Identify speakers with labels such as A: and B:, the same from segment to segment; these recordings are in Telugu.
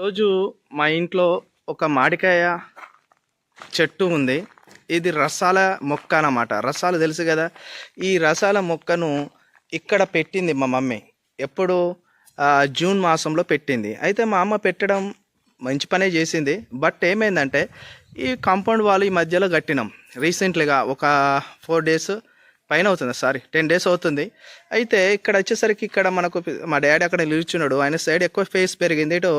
A: రోజు మా ఇంట్లో ఒక మామిడికాయ చెట్టు ఉంది. ఇది రసాల మొక్క అన్నమాట. రసాలు తెలుసు కదా? ఈ రసాల మొక్కను ఇక్కడ పెట్టింది మా మమ్మీ. ఎప్పుడు జూన్ మాసంలో పెట్టింది. అయితే మా అమ్మ పెట్టడం మంచి పనే చేసింది. బట్ ఏమైందంటే ఈ కాంపౌండ్ వాళ్ళు ఈ మధ్యలో కట్టినాం. రీసెంట్లీగా ఒక ఫోర్ డేస్ పైన అవుతుంది సారీ టెన్ డేస్ అవుతుంది. అయితే ఇక్కడ వచ్చేసరికి ఇక్కడ మనకు మా డాడీ అక్కడ నిలుచున్నాడు ఆయన సైడ్ ఎక్కువ స్పేస్ పెరిగింది ఇటు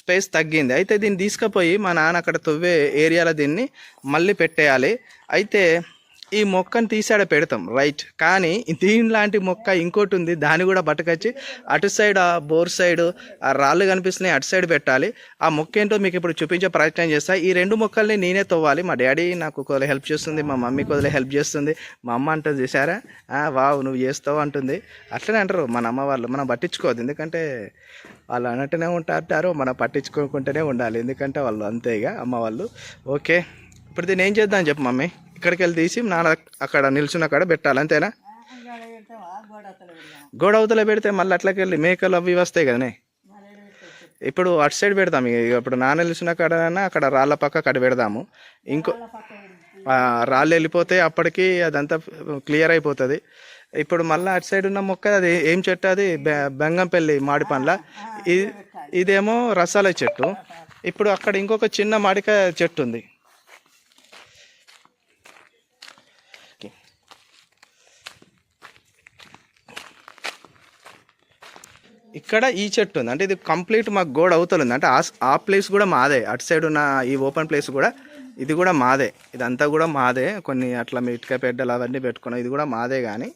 A: స్పేస్ తగ్గింది. అయితే దీన్ని తీసుకుపోయి మా నాన్న అక్కడ తవ్వే ఏరియాలో దీన్ని మళ్ళీ పెట్టేయాలి. అయితే ఈ మొక్కను తీసాడ పెడతాం. రైట్ కానీ దీనిలాంటి మొక్క ఇంకోటి ఉంది. దాన్ని కూడా పట్టుకొచ్చి అటు సైడ్ ఆ బోర్ సైడ్ ఆ రాళ్ళు కనిపిస్తున్నాయి. అటు సైడ్ పెట్టాలి. ఆ మొక్క ఏంటో మీకు ఇప్పుడు చూపించే ప్రయత్నం చేస్తా. ఈ రెండు మొక్కల్ని నేనే తవ్వాలి. మా డాడీ నాకు కొద్దిగా హెల్ప్ చేస్తుంది మా మమ్మీ కొద్దిగా హెల్ప్ చేస్తుంది మా అమ్మ అంటుంది చూసారా వావ్ నువ్వు చేస్తావు అంటుంది. అట్లనే అంటారు మన అమ్మ వాళ్ళు. మనం పట్టించుకోవద్దు. ఎందుకంటే వాళ్ళు అన్నట్టునే ఉంటారు మనం పట్టించుకోకుండానే ఉండాలి. ఎందుకంటే వాళ్ళు అంతే ఇక అమ్మ వాళ్ళు. ఓకే. ఇప్పుడు దీన్ని ఏం చేద్దాం చెప్పు మమ్మీ? ఇక్కడికి వెళ్ళి తీసి నాన్న అక్కడ నిల్చున్న అక్కడ పెట్టాలి అంతేనా? గోడ అవతల పెడితే మళ్ళీ అట్లకి వెళ్ళి మేకలు అవి వస్తాయి కదనే? ఇప్పుడు అటు సైడ్ పెడతాం ఇక. ఇప్పుడు నాన్న నిల్చున్న కాడనైనా అక్కడ రాళ్ళ పక్క అక్కడ పెడదాము. ఇంకో రాళ్ళు వెళ్ళిపోతే అప్పటికి అదంతా క్లియర్ అయిపోతుంది. ఇప్పుడు మళ్ళీ అటు సైడ్ ఉన్న మొక్క అది ఏం చెట్టు అది? బెంగంపల్లి మాడి పండ్ల. ఇది ఇదేమో రసాల చెట్టు. ఇప్పుడు అక్కడ ఇంకొక చిన్న మాడికాయ చెట్టు ఉంది. ఇక్కడ ఈ చెట్టు ఉంది. అంటే ఇది కంప్లీట్ మాకు గోడ అవతల ఉంది. అంటే ఆ- ఆ ప్లేస్ కూడా మాదే. అటు సైడ్ ఉన్న ఈ ఓపెన్ ప్లేస్ కూడా ఇది కూడా మాదే. ఇదంతా కూడా మాదే. కొన్ని అట్లా ఇటుక పెడ్డలు అవన్నీ పెట్టుకున్నాం. ఇది కూడా మాదే కానీ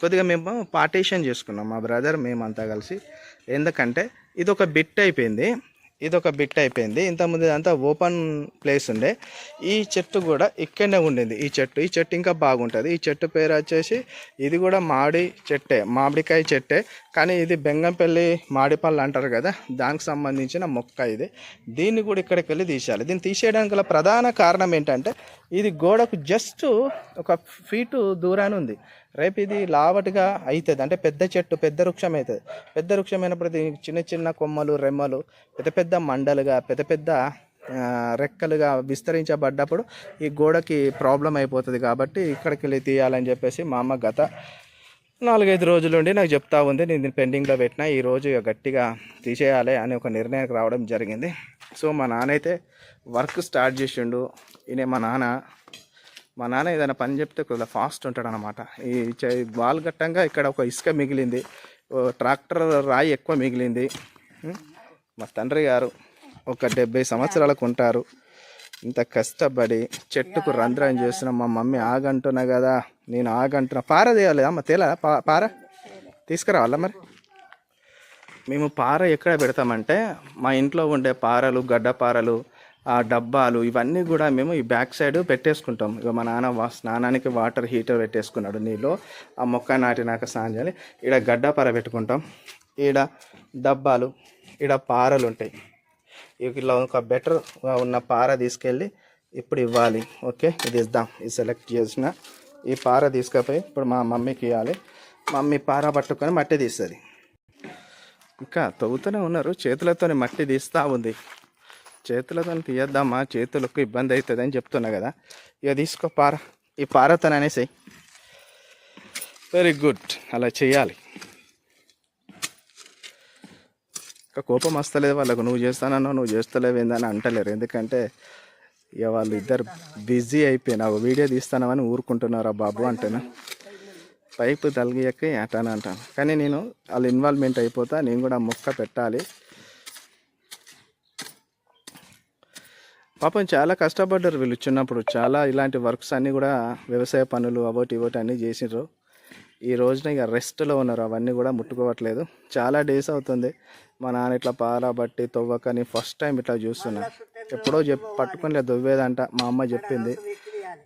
A: కొద్దిగా మేము పార్టీషన్ చేసుకున్నాం మా బ్రదర్ మేమంతా కలిసి. ఎందుకంటే ఇది ఒక బిట్ అయిపోయింది. ఇది ఒక బిట్ అయిపోయింది. ఇంతకుముందు అంతా ఓపెన్ ప్లేస్ ఉండే. ఈ చెట్టు కూడా ఇక్కడనే ఉండింది. ఈ చెట్టు ఈ చెట్టు ఇంకా బాగుంటుంది. ఈ చెట్టు పేరు వచ్చేసి ఇది కూడా మామిడి చెట్టే మామిడికాయ చెట్టే. కానీ ఇది బెంగంపల్లి మాడిపళ్ళు అంటారు కదా దానికి సంబంధించిన మొక్క ఇది. దీన్ని కూడా ఇక్కడికి వెళ్ళి తీసేయాలి. దీన్ని తీసేయడానికి గల ప్రధాన కారణం ఏంటంటే ఇది గోడకు జస్ట్ ఒక ఫీటు దూరాన్ని ఉంది. రేపు ఇది లావటిగా అవుతుంది అంటే పెద్ద చెట్టు పెద్ద వృక్షం అవుతుంది పెద్ద వృక్షం అయినప్పుడు చిన్న చిన్న కొమ్మలు రెమ్మలు పెద్ద పెద్ద మండలుగా పెద్ద పెద్ద రెక్కలుగా విస్తరించబడ్డప్పుడు ఈ గోడకి ప్రాబ్లం అయిపోతుంది కాబట్టి ఇక్కడికి వెళ్ళి తీయాలని చెప్పేసి మా అమ్మ గత నాలుగైదు రోజులు నుండి నాకు చెప్తా ఉంది. నేను దీన్ని పెండింగ్లో పెట్టిన. ఈ రోజు ఇక గట్టిగా తీసేయాలి అని ఒక నిర్ణయానికి రావడం జరిగింది. సో మా నాన్న అయితే వర్క్ స్టార్ట్ చేసిండు. ఈయన మా నాన్న. మా నాన్న ఏదైనా పని చెప్తే కొద్దిగా ఫాస్ట్ ఉంటాడు అనమాట ఈ బాల్ ఘట్టంగా ఇక్కడ ఒక ఇసుక మిగిలింది. ఓ ట్రాక్టర్ రాయి ఎక్కువ మిగిలింది. మా తండ్రి గారు ఒక డెబ్బై సంవత్సరాలకు ఉంటారు. ఇంత కష్టపడి చెట్టుకు రంధ్రం చేసిన మా మమ్మీ ఆగంటున్నా కదా. నేను ఆగంటున్నా. పార తీయాలి అమ్మ తేలా? పా పార? తీసుకురావాలా మరి? మేము పార ఎక్కడ పెడతామంటే మా ఇంట్లో ఉండే పారలు గడ్డ పారలు ఆ డబ్బాలు ఇవన్నీ కూడా మేము ఈ బ్యాక్ సైడ్ పెట్టేసుకుంటాం. ఇక మా నాన్న వా స్నానానికి వాటర్ హీటర్ పెట్టేసుకున్నాడు నీళ్ళు. ఆ మొక్క నాటినాక స్నానం చేయాలి ఈడ గడ్డ పార పెట్టుకుంటాం. ఈడ డబ్బాలు ఈడ పారలు ఉంటాయి. ఇక ఇలా ఒక బెటర్ ఉన్న పార తీసుకెళ్ళి ఇప్పుడు ఇవ్వాలి. ఓకే? ఇది ఇద్దాం. ఇది సెలెక్ట్ చేసిన. ఈ పార తీసుకపోయి ఇప్పుడు మా మమ్మీకి ఇవ్వాలి మమ్మీ పార పట్టుకొని మట్టి తీస్తుంది. ఇంకా తవ్వుతూనే ఉన్నారు. చేతులతోనే మట్టి తీస్తూ ఉంది. చేతులతో తీయద్దామా చేతులకు ఇబ్బంది అవుతుంది అని చెప్తున్నా కదా. ఇక తీసుకో పార ఈ పారతో అనేసి. వెరీ గుడ్ అలా చేయాలి. ఇంకా కోపం వస్తలేదు వాళ్ళకు. నువ్వు చేస్తానన్నావు నువ్వు చేస్తలేవు ఏందని అంటలేరు. ఎందుకంటే ఇక వాళ్ళు ఇద్దరు బిజీ అయిపోయినావు వీడియో తీస్తానమని ఊరుకుంటున్నారా బాబు? అంటేనా పైపు తలిగియక ఏటాను అంటాను. కానీ నేను వాళ్ళు ఇన్వాల్వ్మెంట్ అయిపోతా నేను కూడా మొక్క పెట్టాలి. పాపం చాలా కష్టపడ్డారు వీళ్ళు చిన్నప్పుడు. చాలా ఇలాంటి వర్క్స్ అన్నీ కూడా వ్యవసాయ పనులు అవోటి ఇవోటి అన్నీ చేసిండ్రు ఈ రోజున ఇక రెస్ట్లో ఉన్నారు. అవన్నీ కూడా ముట్టుకోవట్లేదు. చాలా డేస్ అవుతుంది. మా నాన్న ఇట్లా పారబట్టి తవ్వకని ఫస్ట్ టైం ఇట్లా చూస్తున్నా. ఎప్పుడో చెప్ పట్టుకొని దొవ్వేదంట మా అమ్మ చెప్పింది.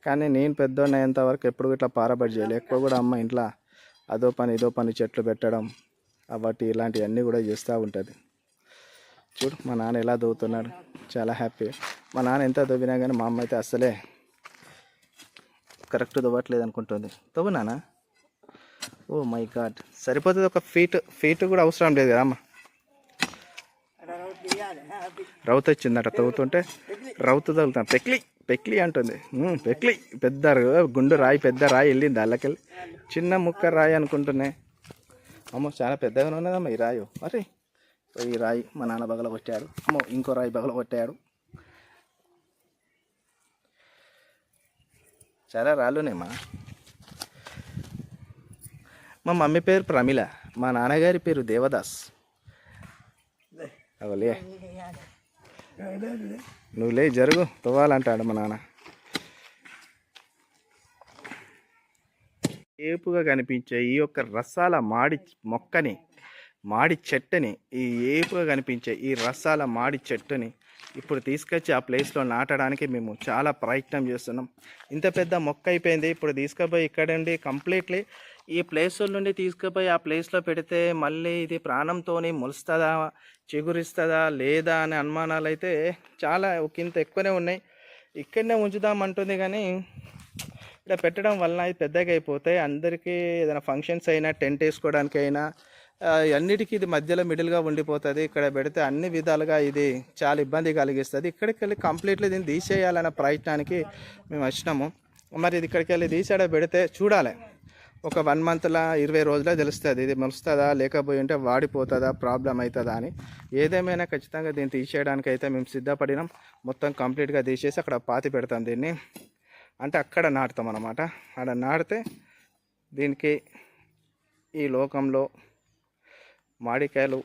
A: కానీ నేను పెద్దోడిని అయ్యేంత వరకు ఎప్పుడు ఇట్లా పారబడి చేయలేదు ఎక్కువ కూడా అమ్మ ఇంట్లో అదో పని ఇదో పని చెట్లు పెట్టడం వాటి ఇలాంటివన్నీ కూడా చేస్తూ ఉంటుంది. చూడు మా నాన్న ఎలా దవ్వుతున్నాడు చాలా హ్యాపీ. మా నాన్న ఎంత దవ్వినా కానీ మా అమ్మ అయితే అస్సలే కరెక్ట్ దవ్వట్లేదు అనుకుంటుంది. తవ్వు నాన్న. Oh my god. సరిపోతుంది ఒక ఫీట్ ఫీట్ కూడా అవసరం లేదు కదా అమ్మ. రౌత్ వచ్చిందట తవ్వుతుంటే రౌతు తగులుతాను పెక్లి పెక్లి అంటుంది. పెక్లి పెద్ద గుండు రాయి పెద్ద రాయి వెళ్ళింది అల్లకెళ్ళి. చిన్న ముక్క రాయి అనుకుంటున్నాయి అమ్మో చాలా పెద్దగానే ఉన్నదమ్మా ఈ రాయి. మరి ఈ రాయి మా నాన్న బగల కొట్టాడు. అమ్మో ఇంకో రాయి బగల కొట్టాడు. చాలా రాళ్ళునేమ్మా మా మమ్మీ పేరు ప్రమిళ మా నాన్నగారి పేరు దేవదాస్. అవలే నువ్వు లే జరుగు. తవ్వాలంటాడు మా నాన్న. ఏపుగా కనిపించే ఈ యొక్క రసాల మాడి మొక్కని మాడి చెట్టుని ఈ ఏపుగా కనిపించే ఈ రసాల మాడి చెట్టుని ఇప్పుడు తీసుకొచ్చి ఆ ప్లేస్లో నాటడానికి మేము చాలా ప్రయత్నం చేస్తున్నాం. ఇంత పెద్ద మొక్క అయిపోయింది. ఇప్పుడు తీసుకుపోయి ఇక్కడ నుండి కంప్లీట్లీ. ఈ ప్లేస్ నుండి తీసుకుపోయి ఆ ప్లేస్లో పెడితే మళ్ళీ ఇది ప్రాణంతోని మొలుస్తుందా చిగురిస్తుందా లేదా అనే అనుమానాలు అయితే చాలా ఒకంత ఎక్కువనే ఉన్నాయి. ఇక్కడనే ఉంచుదామంటుంది కానీ ఇక్కడ పెట్టడం వలన ఇది పెద్దగా అయిపోతాయి అందరికీ ఏదైనా ఫంక్షన్స్ అయినా టెంట్ వేసుకోవడానికి అయినా అన్నిటికీ ఇది మధ్యలో మిడిల్గా ఉండిపోతుంది. ఇక్కడ పెడితే అన్ని విధాలుగా ఇది చాలా ఇబ్బంది కలిగిస్తుంది. ఇక్కడికి వెళ్ళి కంప్లీట్లీ దీన్ని తీసేయాలనే ప్రయత్నానికి మేము వచ్చినాము. మరి ఇది ఇక్కడికి వెళ్ళి తీసాడ పెడితే చూడాలి. ఒక వన్ మంత్లా ఇరవై రోజుల తెలుస్తుంది. ఇది మలుస్తుందా లేకపోయి ఉంటే వాడిపోతుందా ప్రాబ్లం అవుతుందా అని. ఏదేమైనా ఖచ్చితంగా దీన్ని తీసేయడానికి అయితే మేము సిద్ధపడినాం. మొత్తం కంప్లీట్గా తీసేసి అక్కడ పాతి పెడతాం దీన్ని. అంటే అక్కడ నాటుతాం అన్నమాట. అక్కడ నాటితే దీనికి ఈ లోకంలో మామిడికాయలు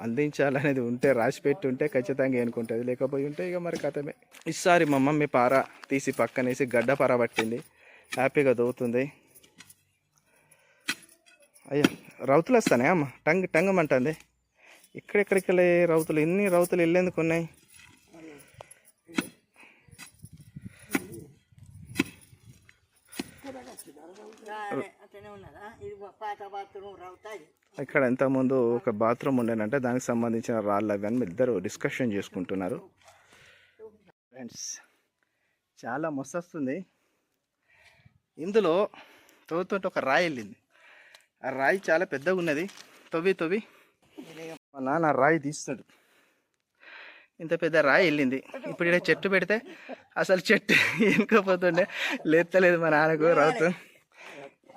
A: అందించాలనేది ఉంటే రాసి పెట్టి ఉంటే ఖచ్చితంగా ఏనుకుంటుంది. లేకపోయి ఉంటే ఇక మరి కథమే. ఈసారి మా మమ్మీ పార తీసి పక్కనేసి గడ్డ పార పట్టింది. హ్యాపీగా దొవుతుంది. అయ్యా రౌతులు వస్తానే అమ్మ? టంగ్ టంగమంటుంది. ఇక్కడెక్కడికి వెళ్ళే రౌతులు? ఎన్ని రౌతులు వెళ్ళేందుకు ఉన్నాయి
B: అట్లనే ఉన్నదా ఇది పాత బాత్రూమ్ రవుతాయి
A: ఇక్కడ ఇంతకుముందు ఒక బాత్రూమ్ ఉండేనంటే దానికి సంబంధించిన రాళ్ళు అవి అని ఇద్దరు డిస్కషన్ చేసుకుంటున్నారు. ఫ్రెండ్స్ చాలా మస్తొస్తుంది. ఇందులో తవ్వుతుంటే ఒక రాయి వెళ్ళింది. ఆ రాయి చాలా పెద్దగా ఉన్నది. తవ్వి తవ్వి. మా నాన్న రాయి తీస్తాడు. ఇంత పెద్ద రాయి వెళ్ళింది. ఇప్పుడు ఇక్కడ చెట్టు పెడితే అసలు చెట్టు ఎనుకపోతుండే లేత్తలేదు మా నాన్నకు రావుతూ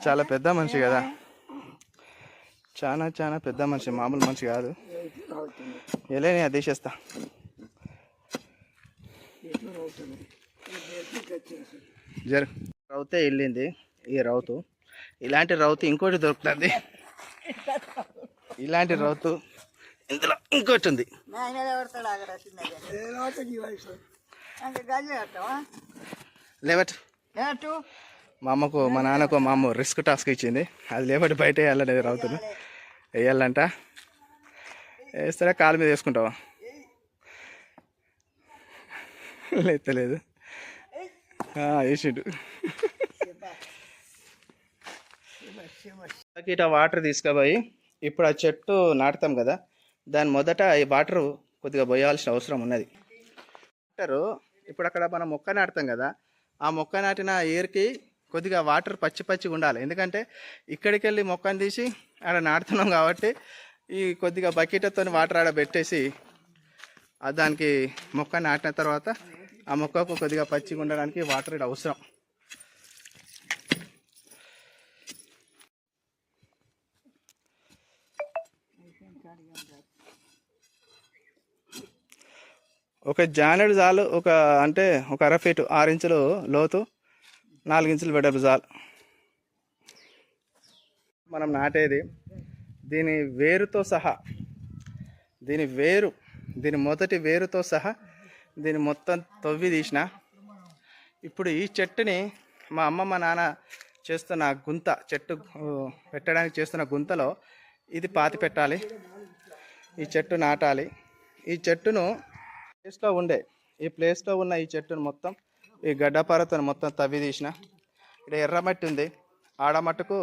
A: చాలా పెద్ద మనిషి కదా. చాలా చాలా పెద్ద మనిషి మామూలు మనిషి కాదు. ఎలా నేను తీసేస్తా. జరు. రౌతే వెళ్ళింది ఈ రౌతు. ఇలాంటి రౌతు ఇంకోటి దొరుకుతుంది. ఇలాంటి రౌతు ఇందులో ఇంకోటి ఉంది లేవట్.
B: ఏటు
A: మా అమ్మకు మా నాన్నకు మా అమ్మ రిస్క్ టాస్క్ ఇచ్చింది. అది లేబట్టి బయట వేయాలనేది రౌతును వేయాలంట వేస్తారా? కాలు మీద వేసుకుంటావా? లేతలేదు వేసిండు. ఇట వాటర్ తీసుకుపోయి ఇప్పుడు ఆ చెట్టు నాటుతాం కదా. దాని మొదట ఈ వాటర్ కొద్దిగా పోయాల్సిన అవసరం ఉన్నది. వాటరు ఇప్పుడు అక్కడ మనం మొక్క నాటుతాం కదా ఆ మొక్క నాటిన ఎయిర్కి కొద్దిగా వాటర్ పచ్చి పచ్చిగా ఉండాలి. ఎందుకంటే ఇక్కడికి వెళ్ళి మొక్కను తీసి ఆడ నాటుతున్నాం కాబట్టి ఈ కొద్దిగా బకెట్తో వాటర్ ఆడ పెట్టేసి ఆ దానికి మొక్క నాటిన తర్వాత ఆ మొక్కకు కొద్దిగా పచ్చిగా ఉండడానికి వాటర్ అవసరం. ఒక జానెడు చాలు ఒక అంటే ఒక అర ఫీటు ఆరు ఇంచులు లోతు నాలుగు ఇంచులు వెడల్పు చాలు మనం నాటేది దీని వేరుతో సహా దీని వేరు దీని మొదటి వేరుతో సహా దీని మొత్తం తవ్వి తీసిన. ఇప్పుడు ఈ చెట్టుని మా అమ్మ మా నాన్న చేస్తున్న గుంత చెట్టు పెట్టడానికి చేస్తున్న గుంతలో ఇది పాతి పెట్టాలి. ఈ చెట్టు నాటాలి. ఈ చెట్టును ప్లేస్లో ఉండే ఈ ప్లేస్లో ఉన్న ఈ చెట్టును మొత్తం ఈ గడ్డపారతో మొత్తం తవ్వి తీసిన. ఇక్కడ ఎర్రమట్టి ఉంది. ఆడ మట్టుకు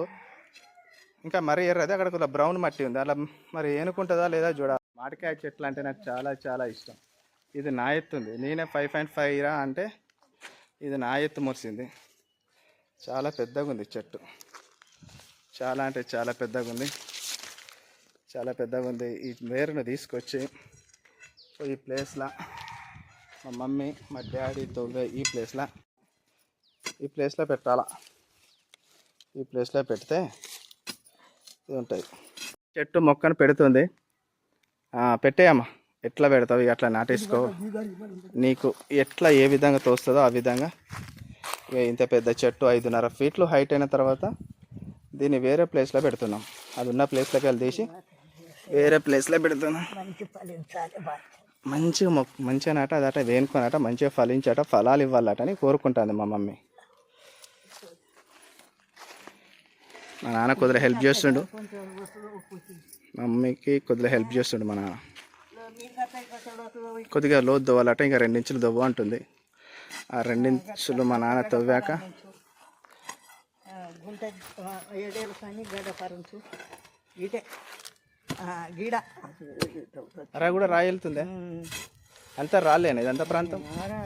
A: ఇంకా మరీ ఎర్రది అక్కడ కొంత బ్రౌన్ మట్టి ఉంది. అలా మరి ఏనుకుంటుందా లేదా చూడాలి మామిడికాయ చెట్లు అంటే నాకు చాలా చాలా ఇష్టం. ఇది నా ఎత్తు ఉంది. నేనే ఫైవ్ పాయింట్ ఫైవ్ ఇరా అంటే ఇది నా ఎత్తు మురిసింది. చాలా పెద్దగా ఉంది చెట్టు. చాలా అంటే చాలా పెద్దగా ఉంది చాలా పెద్దగా ఉంది. ఈ వేరును తీసుకొచ్చి సో ఈ ప్లేస్లో మా మమ్మీ మా డాడీ తవ్వే ఈ ప్లేస్లో ఈ ప్లేస్లో పెట్టాలా? ఈ ప్లేస్లో పెడితే ఇది ఉంటుంది చెట్టు మొక్కను పెడుతుంది. పెట్టేయమ్మా. ఎట్లా పెడతావు? ఇక అట్లా నాటేసుకో. నీకు ఎట్లా ఏ విధంగా తోస్తుందో ఆ విధంగా. ఇక ఇంత పెద్ద చెట్టు ఐదున్నర ఫీట్లు హైట్ అయిన తర్వాత దీన్ని వేరే ప్లేస్లో పెడుతున్నాం. అది ఉన్న ప్లేస్లోకి వెళ్ళి తీసి వేరే ప్లేస్లో పెడుతున్నాం.
B: మంచి ఫలించాలి బాగా
A: మంచిగా మొక్క మంచిగా నాట అదట వేనుకొనట మంచిగా ఫలించట ఫలాలు ఇవ్వాలట అని కోరుకుంటుంది మా మమ్మీ. మా నాన్న కొద్దిగా హెల్ప్ చేస్తుండు. మా మమ్మీకి కొద్దిగా హెల్ప్ చేస్తుండు మా నాన్న. కొద్దిగా లోతు దవ్వాలట ఇంకా రెండించులు దవ్వు అంటుంది. ఆ రెండించులు మా నాన్న తవ్వాక
B: గుంట ఏడేళ్ళు కానీ గడ్డ పరుంచు. ఇటే. ఆ, గీడ.
A: రా కూడా రాయి వెళ్తుందే అంతా రాలేను ఇదంతా ప్రాంతం?
B: ఆరా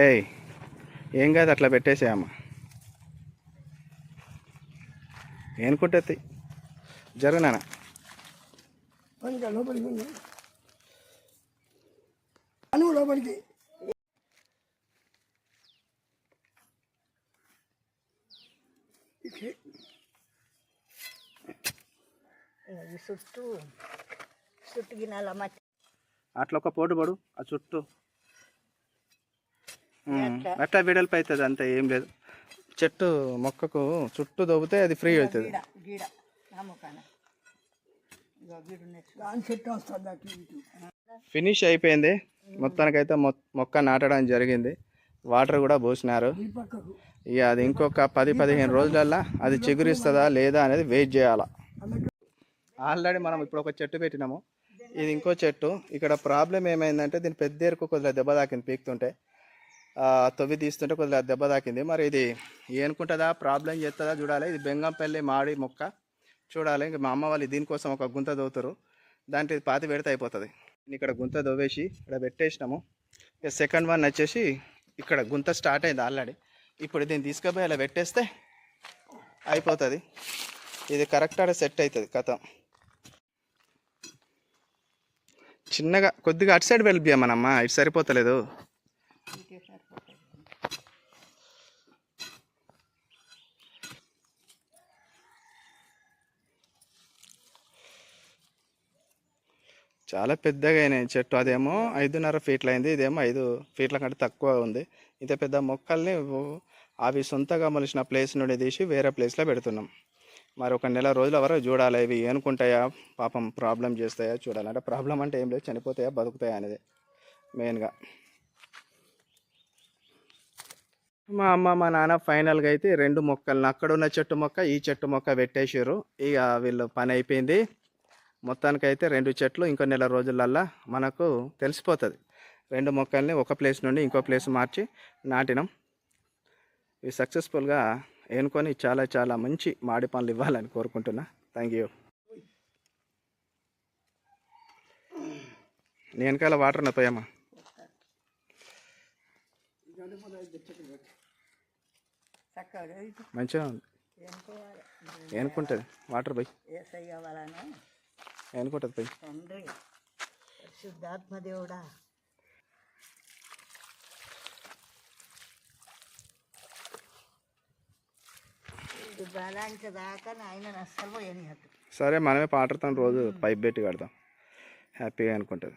A: ఏయ్ ఏం కాదు అట్లా పెట్టేసేయమ్మా ఏనుకుంటుంది? జరగనా
C: ఇంకా లోపలికి ఉంది అను లోపలికి.
B: చుట్టూ చుట్టూ గినాల మట్టి
A: అట్లా ఒక పోటు పడు ఆ చుట్టూ? అట్లా వెడల్పు అవుతుంది అంతే ఏం లేదు. చెట్టు మొక్కకు చుట్టూ దొబ్బితే అది ఫ్రీ అవుతుంది. ఫినిష్ అయిపోయింది. మొత్తానికైతే మొ- మొక్క నాటడం జరిగింది. వాటర్ కూడా పోసినారు. ఇక అది ఇంకొక పది పదిహేను రోజులల్లో అది చిగురిస్తుందా లేదా అనేది వెయిట్ చేయాలా. ఆల్రెడీ మనం ఇప్పుడు ఒక చెట్టు పెట్టినాము. ఇది ఇంకో చెట్టు. ఇక్కడ ప్రాబ్లం ఏమైందంటే దీని పెద్ద ఎరుకు కొద్దిగా దెబ్బ తాకింది పీకుతుంటే. తొవ్వి తవ్వి తీస్తుంటే కొద్దిగా దెబ్బ తాకింది. మరి ఇది ఏనుకుంటుందా? ప్రాబ్లం చేస్తుందా? చూడాలి. ఇది బెంగంపల్లి మాడి మొక్క. చూడాలి. ఇంకా మా అమ్మ వాళ్ళు దీనికోసం ఒక గుంత దవ్వుతారు దాంట్లో పాతి పెడితే అయిపోతుంది. ఇక్కడ గుంత దవ్వేసి ఇక్కడ పెట్టేసినాము. ఇక సెకండ్ వన్ వచ్చేసి ఇక్కడ గుంత స్టార్ట్ అయింది ఆల్రెడీ. ఇప్పుడు దీన్ని తీసుకుపోయి అలా పెట్టేస్తే అయిపోతుంది. ఇది కరెక్ట్ ఆడ సెట్ అవుతుంది కథ. చిన్నగా కొద్దిగా అటు సైడ్ వెళ్ళిపోయామనమ్మా ఇటు సరిపోతలేదు. చాలా పెద్దగా అయినాయి. చెట్టు అదేమో ఐదున్నర ఫీట్లు అయింది ఇదేమో ఐదు ఫీట్ల కంటే తక్కువ ఉంది. ఇంత పెద్ద మొక్కల్ని అవి సొంతగా మొలిచిన ప్లేస్ నుండి తీసి వేరే ప్లేస్లో పెడుతున్నాం. మరి ఒక నెల రోజుల వరకు చూడాలి ఇవి ఏనుకుంటాయా పాపం ప్రాబ్లం చేస్తాయా చూడాలి. అంటే ప్రాబ్లం అంటే ఏం లేదు చనిపోతాయా బతుకుతాయా అనేది మెయిన్గా. మా అమ్మ మా నాన్న ఫైనల్గా అయితే రెండు మొక్కలను అక్కడ ఉన్న చెట్టు మొక్క ఈ చెట్టు మొక్క పెట్టేసారు ఇక వీళ్ళు పని అయిపోయింది. మొత్తానికైతే రెండు చెట్లు ఇంకో నెల రోజులల్లా మనకు తెలిసిపోతుంది. రెండు మొక్కల్ని ఒక ప్లేస్ నుండి ఇంకో ప్లేస్ మార్చి నాటినాం. ఇవి సక్సెస్ఫుల్గా ఎన్నుకొని చాలా చాలా మంచి మాడి పనులు ఇవ్వాలని కోరుకుంటున్నా. Thank you. నీ వెనకాల వాటర్ ఉన్న పోయమ్మా.
B: చక్కగా ఇటు
A: మంచిగా ఉంది. ఏనుకుంటుంది. వాటర్ పోయి. ఏనుకుంటుంది పోయి.
B: తండ్రి పరిశుద్ధాత్మదేవుడా. బలాంచదాకా అస్సలు పోయనియద్దు.
A: సరే మనమే పాటతో రోజు పైప్ పెట్టి కడతాం. హ్యాపీగా అనుకుంటుంది.